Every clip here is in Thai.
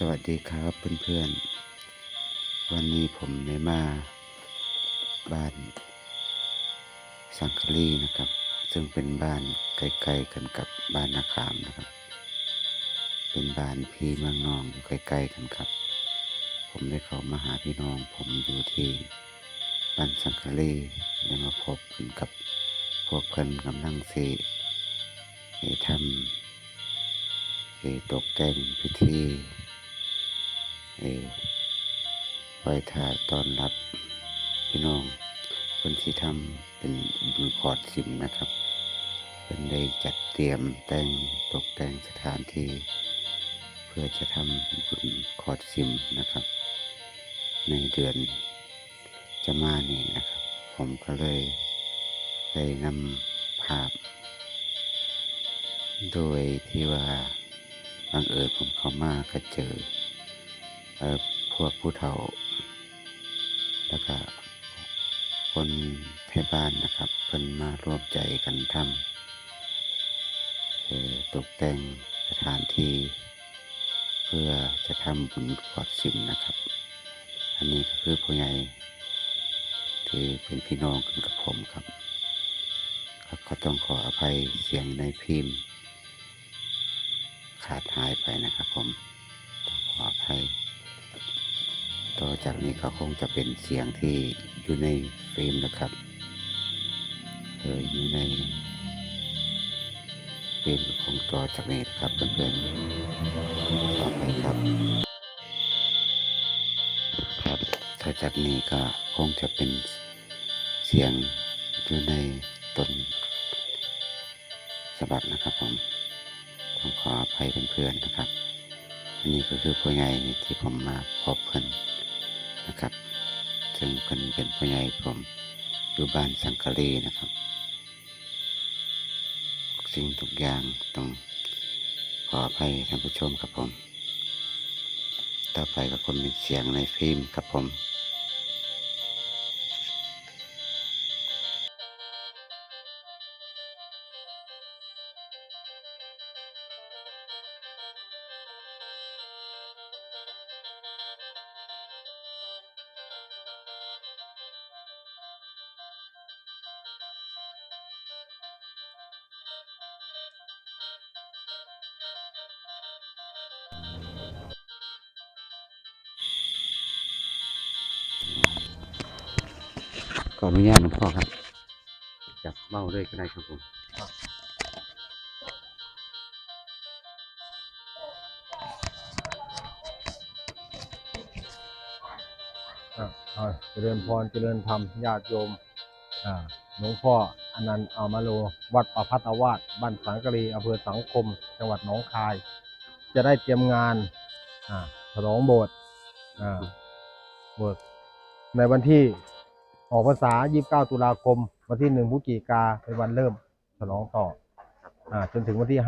สวัสดีครับเพื่อนๆ วันนี้ผมได้มา บ้านสังคลีนะครับ ซึ่งเป็นบ้านใกล้ๆกันกับบ้านนาคามนะครับ เป็นบ้านพี่เมืองนองอยู่ใกล้ๆกันครับ ผมได้เข้ามาหาพี่น้อง ผมอยู่ที่บ้านสังคลีได้มาพบกันกับพวกเพิ่อนกำลังสิเอ่อทำเอ่อตกแต่งพิธี เออไว้ท่าต้อนรับพี่น้อง คนที่ทำเป็นบุญขอดสิมนะครับ เป็นได้จัดเตรียมแต่งตกแต่งสถานที่ เพื่อจะทำบุญขอดสิมนะครับ ในเดือนจะมานี่นะครับ ผมก็เลยได้นำภาพ โดยที่ว่าบังเอิญผมเข้ามาก็เจอ พวกผู้เฒ่า แล้วก็คนไทยบ้านนะครับ เพิ่นมาร่วมใจกันทำตกแต่งสถานที่เพื่อจะทำบุญกอดสิมนะครับ อันนี้ก็คือผู้ใหญ่ที่เป็นพี่น้องกันกับผมครับครับก็ต้องขออภัยเสียงในพิมพ์ ขาดหายไปนะครับผม ต้องขออภัย ต่อจากนี้ก็คงจะเป็นเสียงที่อยู่ในเฟิล์มนะครับเอออยู่ในเฟิล์มคงต่อจากนี้นะครับเพื่อนๆต่อไปครับ ครับต่อจากนี้ก็คงจะเป็นเสียงอยู่ในต้นฉบับนะครับผมต้องขออภัยเพื่อนๆนะครับ อันนี้ก็คือผู้ใหญ่ที่ผมมาพบเพิ่อน นะครับ ซึ่งเพิ่นเป็นผู้ใหญ่ผมอยู่บ้านสังกะรีนะครับ สิ่งทุกอย่างต้องขออภัยท่านผู้ชมครับผม ต่อไปก็คงเป็นเสียงในฟิล์มครับผม ขออนุญาตหลวงพ่อครับจับเบ้าด้วยก็ได้ครับผมอะเอาเจริญพรเจริญธรรมญาติโยมอ่าหลวงพ่ออนันต์อามาโล วัดประพัตวาสบ้านสังกะรีอำเภอสังคม จังหวัดหนองคาย จะได้เตรียมงานอ่าฉลองโบสถ์อ่าโบสถ์ในวันที่ ออกพรรษา 29 ตุลาคม วันที่1พฤศจิกาเป็นวันเริ่มฉลองต่ออ่าจนถึงวันที่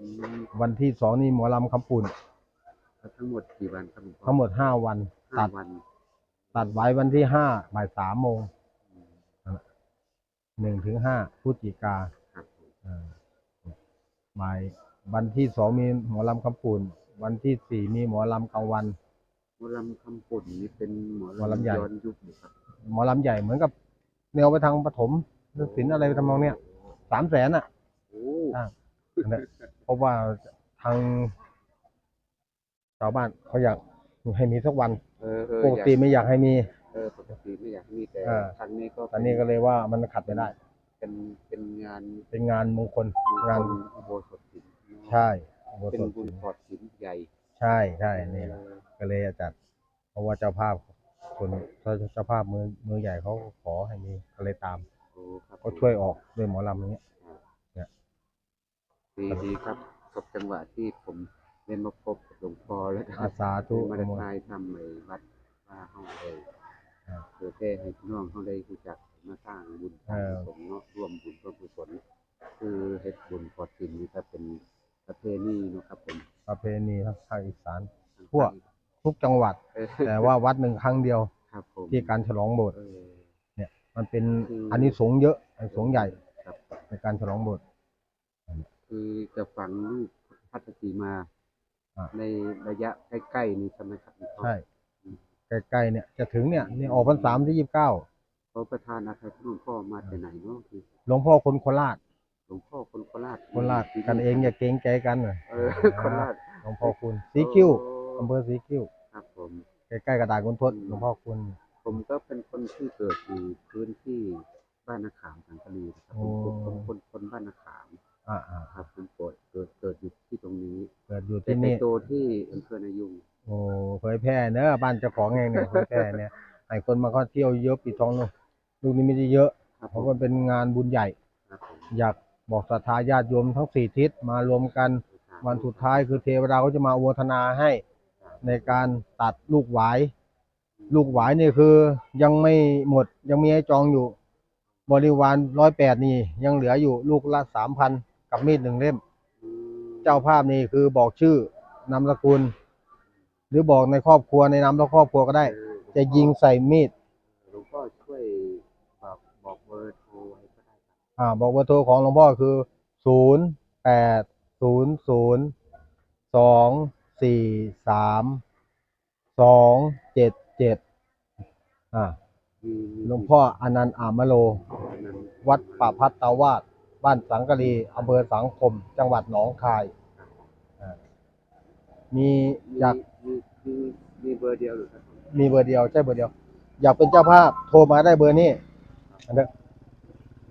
อืม5วันที่ 2 นี่หมอลำคำปุ่น ทั้งหมดกี่วันครับลวงพ่อทั้งหมด 5 วันห้าตัดวันตัดไว้วันที่ 5 บ่าย3โมงอืมหนึ่งถึงห้าพฤศจิกาครับผมอ่าบ่ายวันที่สองมีหมอลำคำปุ่น วันที่สี่มีหมอลำกลางวัน หมอลำคำปุ่นนี่เป็นหมอหมอลำใหญ่ ย้อนยุคอยู่ครับ หมอลำใหญ่เหมือนกับแนวไปทางปฐมฤศิลป์อะไรทำนองเนี้ยสามแสนอะโอ้อ่านะเพราะว่าทางชาวบ้านเขาอยากให้มีสักวันเออเออปกติอยาไม่อยากให้มีเออปกติไม่อยากให้มีแต่อ่าครั้งนี้ก็ตอนนี้ก็เลยว่ามันขัดไม่ได้ เป็นเป็นงานเป็นงานมงคลงานอุโบสถศิลป์ใช่อุโบเป็นสถบุญกอดศิลป์ใหญ่ ใช่ใช่นี่แหละก็เลยจัดเพราะว่าเจ้าภาพ คนเจ้าภาพมือมือใหญ่เขาขอให้มีก็เลยตามโอ้ครับก็ช่วยออกด้วยหมอลำอย่างเงี้ยดีดีครับขอบจังหวะที่ผมเล่นมาพบกับหลวงพ่อแล้วก็อาสาธุมาอได้นุโมททายทำในวัดว่าเฮาเลยครับเพื่อแค่ให้พี่น้องเขาได้รู้จักมาสร้างบุญสร้างกุศลเนาะร่วมบุญร่วมกุศลคือเฮ็ดบุญกอดศิลป์นี่ก็เป็นประเพณีเนาะครับผมประเพณีทางภาคอีสานทางทั่ว ทุกจังหวัดเออแต่ว่าวัดหนึ่งครั้งเดียวครับผมที่การฉลองโบสถ์เออเนี่ย มันเป็นคืออัอันนี้สงส์เยอะอันสงส์ใหญ่ครับในการฉลองโบสถ์คือจะฟังลูกพัฒตีมาอ่าในระยะใกล้ๆนี้ใช่ไหมครับหลวงพ่อใช่ใกล้ๆเนี่ยจะถึงเนี่ยนี่ออกพรรษาวันที่ยี่สิบเก้าเขาประธานอาคารหลวงพ่อมาจากไหนเนาะคือหลวงพ่อคนโคราชหลวงพ่อคนโคราชโคราชกันเองอย่าเกรงใจกันหน่อยเออโคราชหลวงพ่อคุณสีคิ้วโอำเภอสีคิ้วครับผม ใกล้ๆกระดาษคุณทศหลวงพ่อคุณ ผมก็เป็นคนที่เกิดอยู่พื้นที่บ้านนาขามสังกะรีนะครับผมโอ้ ผมคนคนบ้านนาขามอ่าอ่าครับผมเกิดเกิดเกิดอยู่ที่ตรงนี้เกิดอยู่แต่ที่ไปนี่ โตที่อำเภอนายุงโอ้เผยแพร่เนอะบ้านเจ้าของเองเนี่ยเผยแพร่เนี่ยให้คนมาก็เที่ยวเยอะปีทองลูกลูกนี้ไม่ได้เยอะ ครับเพผราะมมันเป็นงานบุญใหญ่ ครับผมอยากบอกศรัทธาญาติโยมทั้งสี่ทิศมารวมกัน วันสุดท้ายคือเทวดาก็จะมาอวยทนาให้ ในการตัดลูกหวาย ลูกหวายนี่คือยังไม่หมดยังมีให้จองอยู่ บริวารร้อยแปดนี่ยังเหลืออยู่ลูกละสามพันกับมีดหนึ่งเล่มอืมเจ้าภาพนี่คือบอกชื่อนามสกุล หรือบอกในครอบครัวในนามและครอบครัวก็ได้เออจะยิงใส่มีดหลวงพ่อช่วยบอกบอกเบอร์โทรให้ก็ได้ครับอ่าบอกเบอร์โทรของหลวงพ่อคือศูนย์แปดศูนย์ศูนย์สอง สี่สามสองเจ็ดเจ็ดอ่ามีมีหลวงพ่ออนันต์อามโลอันนั้นวัดป่าพัตตาวาสบ้านสังกะรีอำเภอสังคม จังหวัดหนองคายอ่ามีมีอยากมีมีมีเบอร์เดียวหรือครับมีเบอร์เดียวใช่เบอร์เดียว อยากเป็นเจ้าภาพโทรมาได้เบอร์นี้อันนี้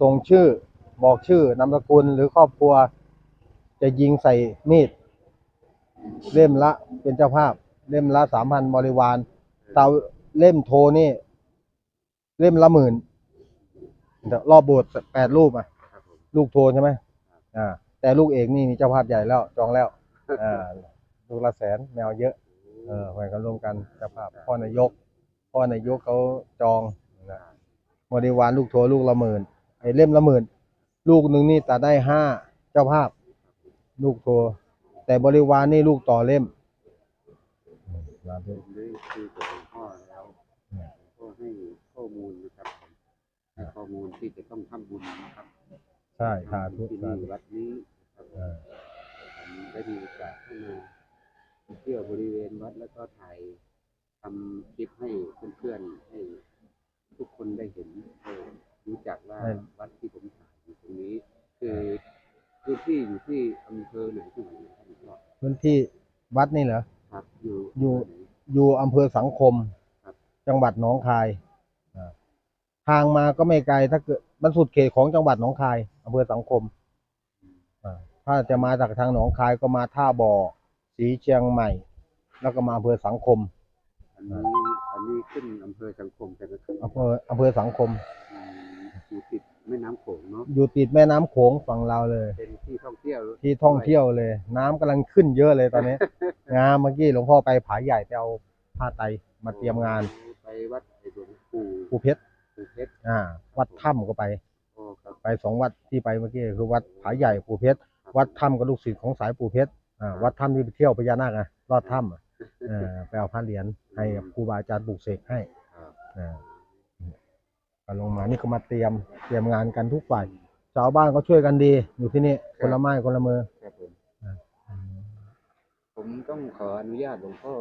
ส่งชื่อบอกชื่อนามสกุลหรือครอบครัว จะยิงใส่มีด เล่มละเป็นเจ้าภาพ เล่มละสามพันบริวารเตาเล่มโทนี่ เล่มละหมื่นรอบโบสถ์แปดรูปอะลูกโทใช่ไหมอ่า แต่ลูกเอกนี่มีเจ้าภาพใหญ่แล้ว จองแล้วอ่าลูกละแสนแมวเยอะ เออไปกันร่วมกันเจ้าภาพ พ่อนายก พ่อนายกเขาจองนะบริวารลูกโทลูกละหมื่นไอ้เล่มละหมื่นลูกหนึ่งนี่ตัดได้ห้าเจ้าภาพ ลูกโท แต่บริวารนี่ลูกต่อเล่มอืมสาธุผมได้คุยกับหลวงพ่อแล้วหลวงพ่อให้ข้อมูลนะครับผมให้ข้อมูลที่จะต้องทำบุญนะครับใช่สาธุที่สานี่ธุวัดนี้นะครับเออผมได้มีโอกาสเข้ามาเที่ยวบริเวณวัดแล้วก็ถ่ายทำคลิปให้เพื่อนๆให้ทุกคนได้เห็นเออรู้จักว่าวัดที่ผมถ่ายอยู่ตรงนี้คือ พื้นที่อยู่ที่อำเภอไหนที่ไหนนะครับหลวงพ่อพื้นที่วัดนี่เหรอ ครับ อยู่อยู่ไหน อยู่อำเภอสังคม ครับ จังหวัดหนองคายอ่าทางมาก็ไม่ไกลถ้าเกิดมันสุดเขตของจังหวัดหนองคายอำเภอสังคมอ่าถ้าจะมาจากทางหนองคายก็มาท่าบ่อสีเชียงใหม่ แล้วก็มาอำเภอสังคมอันนี้อันนี้ขึ้นอำเภอสังคมใช่ไหมครับอำเภออำเภอสังคมอืมอยู่ติด แม่น้ำโขงเนาะอยู่ติดแม่น้ำโขงฝั่งเราวเลย เป็นที่ท่องเที่ยวที่ท่องเที่ยวเลย น้ำกำลังขึ้นเยอะเลยตอนนี้ งามเมื่อกี้หลวงพ่อไปผาใหญ่ไปเอาผ้าไตรมาเตรียมงานไปวัดไอ้หลวงปู่ภูเพชรปู่เพชรอ่า วัดถ้ำก็ไป โอ้ครับไปสองวัดที่ไปเมื่อกี้คือวัดผาใหญ่ปู่เพชรวัดถ้ำกับลูกศิษย์ของสายปู่เพชรอ่าวัดถ้ำที่ไปเที่ยวพญานาคอะลอดถ้ำอะเออไปเอาพระเหรียญให้ครูบาอาจารย์ปลูกเสกให้ครับอ่าก็ ลงมานี่ก็มาเตรียมเตรียมงานกันทุกฝ่ายชาวบ้านก็ช่วยกันดี อยู่ที่นี่คนละไม้คนละมือครับผมผมต้องขออนุญาตหลวงพ่อ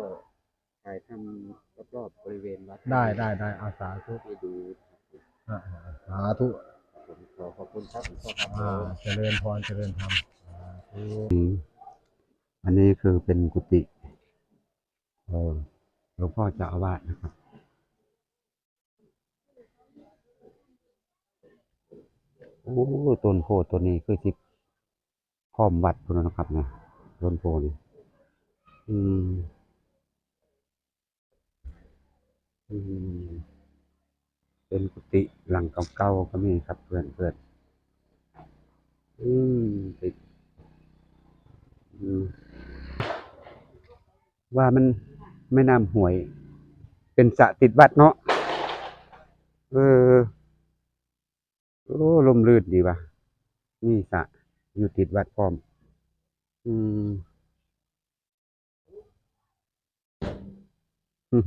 ถ่ายทำรอบๆบริเวณวัดได้ได้ได้อาสาธุให้ดูครับผมอ่าสาธุผมขอขอบคุณครับหลวงพ่อครับอ่าเจริญพรเจริญธรรมสาธุอันนี้คือเป็นกุฏิเออหลวงพ่อเจ้าอาวาสนะครับ โอ้ต้นโพต้นนี้คือที่พร้อมวัดพุ่นนะครับนะต้นโพนี่อืมอืมเป็นกุฏิหลังเก่าๆก็มีครับเพื่อนเพื่อนอืมติดอืมว่ามันไม่นำห่วย เป็นสะติดวัดเนาะเออ โอ้ลมลื่นดีว่ะนี่สะอยู่ติดวัดพร้อมอืมอื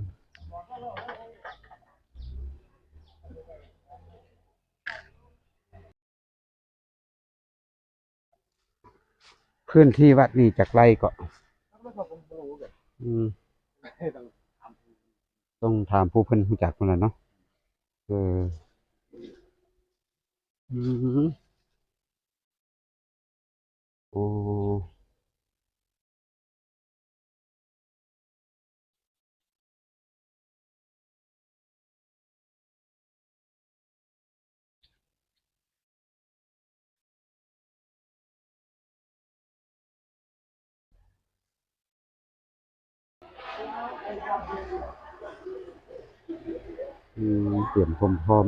มพื้นที่วัดนี่จากไรก็อืม ต้องถามผู้เพิ่นรู้จักคนละเนาะเอออืมโอ้อืม เตรียมความพร้อม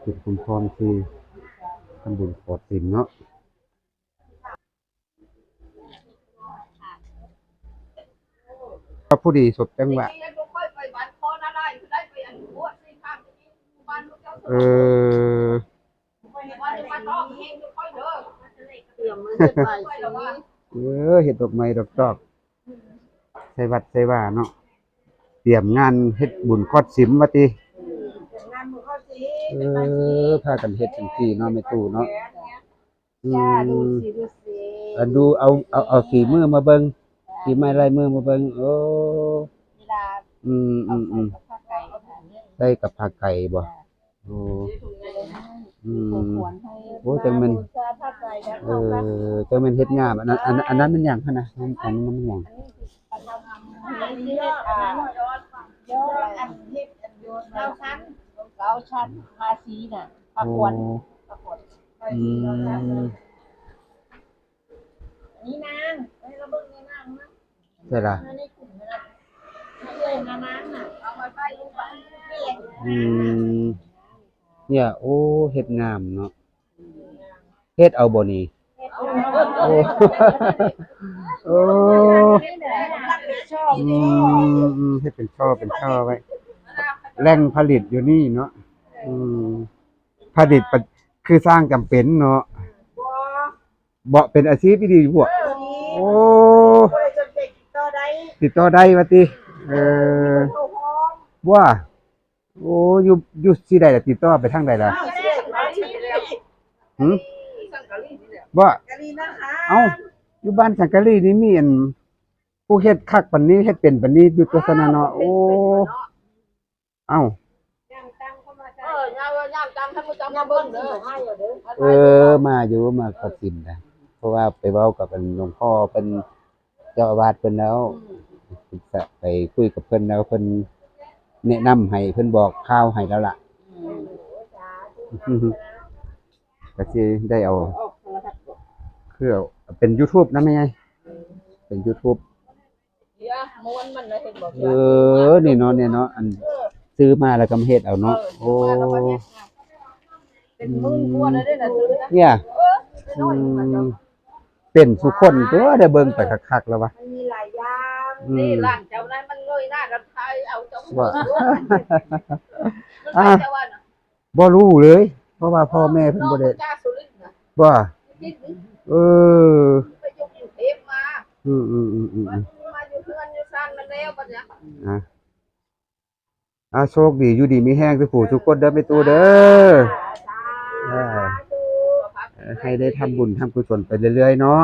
เตรียมความพร้อมที่ทำบุญขอสินเนาะพระผู้ดีสบจังหวะเออเออเฮ็ดดอกไม้ดอกจอกใส่วัดใส่ว่าเนาะ เตรียมงานเฮ็ดบุญกอดสิมว่าติเออพากันเฮ็ดจังซี่เนาะแม่ตู่เนาะอืจ้าดูมสิดูสิเอาดูเอาเอาเอาฝีมือมาเบิ่งฝีไม้ลายมือมาเบิ่งโอ้เวลาอืมอืเอามใส่อืมกับผ้าไก่ค่ะได้กับผักไก่บ่โอ้อืตัวมขวนให้โอ้จังมันบูชาผ้าไก่แล้วเออจังแม่นเฮ็ดงามอันนั้นอันนั้นอันนั้นมันหยังคั่นน่ะอันอันนั้นมันหยังอันนี้ ยอดอ่ายอดยอดอันที่อันโยนเก้าชั้นเก้าชั้นภาษีน่ะผ้าขวนโอ้ผ้าขวนอืมนี่นางให้เราเบิ่งในนางนะใช่ละไม่ได้ขุ่นนะเลยนะนางน่ะเอามาใส่ลงไปนี่แหละอืมเนี่ยโอ้เฮ็ดงามเนาะเฮ็ดเอาบ่นี่โอ้โอ้ นี่แหละรับผิดชอบอืมอืมเฮ็ดเป็นช่อเป็นช่อไว้แหล่งผลิตอยู่นี่เนาะอืมผลิตปะคือสร้างจำเป็นเนาะบ่เป็นอาชีพที่ดีพวกโอ้บริจาคเด็กต่อได้ติดต่อได้ว่าติเออเข้าห้องว่าโอ้อยู่อยู่สิได้ล่ะติดต่อไปทางใดล่ะอ้าวเสียงมาที่แล้วหึว่า กะลีนะคะ เอ้าอยู่บ้านสังกะรีนี่มีอัน ผู้เฮ็ดคักปานนี้เฮ็ดเป็นปานนี้อยู่ตัวสนะเนาะโอ้เอ้าเออยาวยาวจังท่านผู้ชมมาเบิ่งเด้อให้เด้อเออมาอยู่มาขอสินนะเพราะว่าไปเว้ากับอันหลวงพ่อเป็นเจ้าอาวาสเพิ่นแล้วไปคุยกับเพิ่นแล้วเพิ่นแนะนำให้เพิ่นบอกข่าวให้แล้วล่ะก็สิได้เอาคือเอาเป็น YouTube นะแม่ไงเป็น YouTube เดี๋ยว ม้วนมันเลยเห็นบ่เออนี่เนาะเนี่ยเนาะอันซื้อมาแล้วก็มาเฮ็ดเอาเนาะโอ้เป็นมึงกลัวได้ได้ซื้อนะเนี่ยอืมเป็นสุคนตัวได้เบิ่งไปคักๆแล้ววะมันมีหลายอย่างอืนี่มร้านเจ้านั้นมันเงยหน้ากันไทยเอาเจ้าว่ามันไปเจ้าว่าน่ะบ่รู้เลย เพราะว่าพ่อแม่เพิ่นบ่ได้จ้าสุรินทร์น่ะว่าคิดดิเออไปอยู่กรุงเทพมาอืมอืมอืม แล้วบัดเนี้ยอะอะโชคดีอยู่ดีมีแห้งทุกผู้ทุกคนเด้อไปตู้เด้อเออเออให้ได้ทำบุญทำกุศลไปเรื่อยๆเนาะ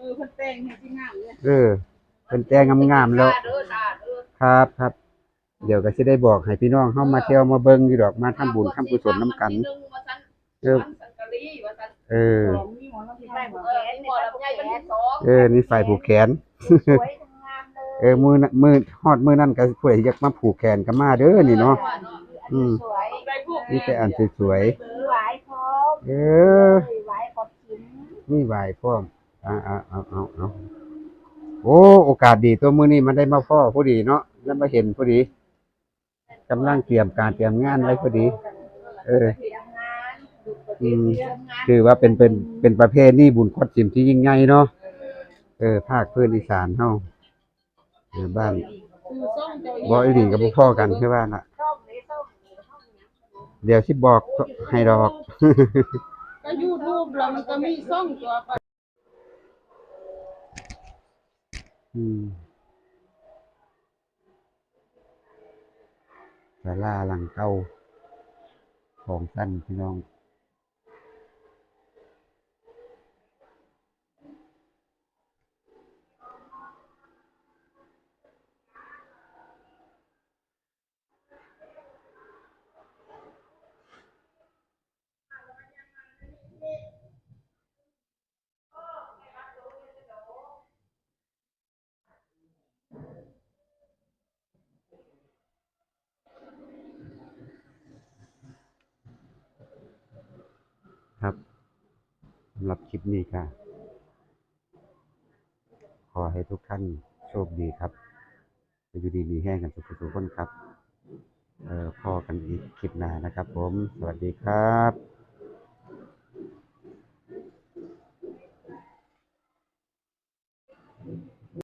มือคนแต่งให้ที่งามเลยเออเป็นแต่งงามๆแล้ว เด้อตาเด้อครับครับ เดี๋ยวก็สิได้บอกให้พี่น้องเฮามาเที่ยวมาเบิ่งอยู่ดอกมาทำบุญทำกุศลนํกัน เออเออมีหมอลำไยหมอแขนหมอลำไยเป็นที่สอง เออนี่ฝ่ายผูกแขน สวยทั้งงาม เลยเออมือน่ะมือฮอดมือนั่นก็ผู้ใดอยากมาผูกแขนก็มาเด้อนี่เนาะ อืม สวยนี่แต่อันสวยมือไหวพร้อมๆเออไหวขอบคุณมีไหวพร้อมอ่าอ่าเอาเอาเอาโอ้ โอกาสดีตัวมื้อนี้มันได้มาพ่อพอดีเนาะ แล้วมาเห็นพอดีกำลังเตรียมการเตรียมงานไว้พอดี เออเตรียมงานดูประเทอืศมเตรียมงานคือว่าเป็นเป็นเป็นประเพณีบุญคดจิมที่ยิ่งใหญ่เนาะ เออ ภาคพื้นอีสานเฮาเออ บ้านคือส่งเจ้าบ่อีหลีกับพ่อกันคือว่าน่ะส้มนี่ส้มนี่ส้มนี่เดี๋ยวสิบอกให้ดอกก็ยูทูบแล้วมันก็มีส่งตัวไปอืมศาลาหลังเก่าของสั้นพี่น้องำหรับคลิปนี้ค่ะ ขอให้ทุกท่านโชคดีครับอยู่ดีมีแห้งกันสุขสุขคนครับ เอ่อพอกันอีกคลิปหน้านะครับผม สวัสดีครับ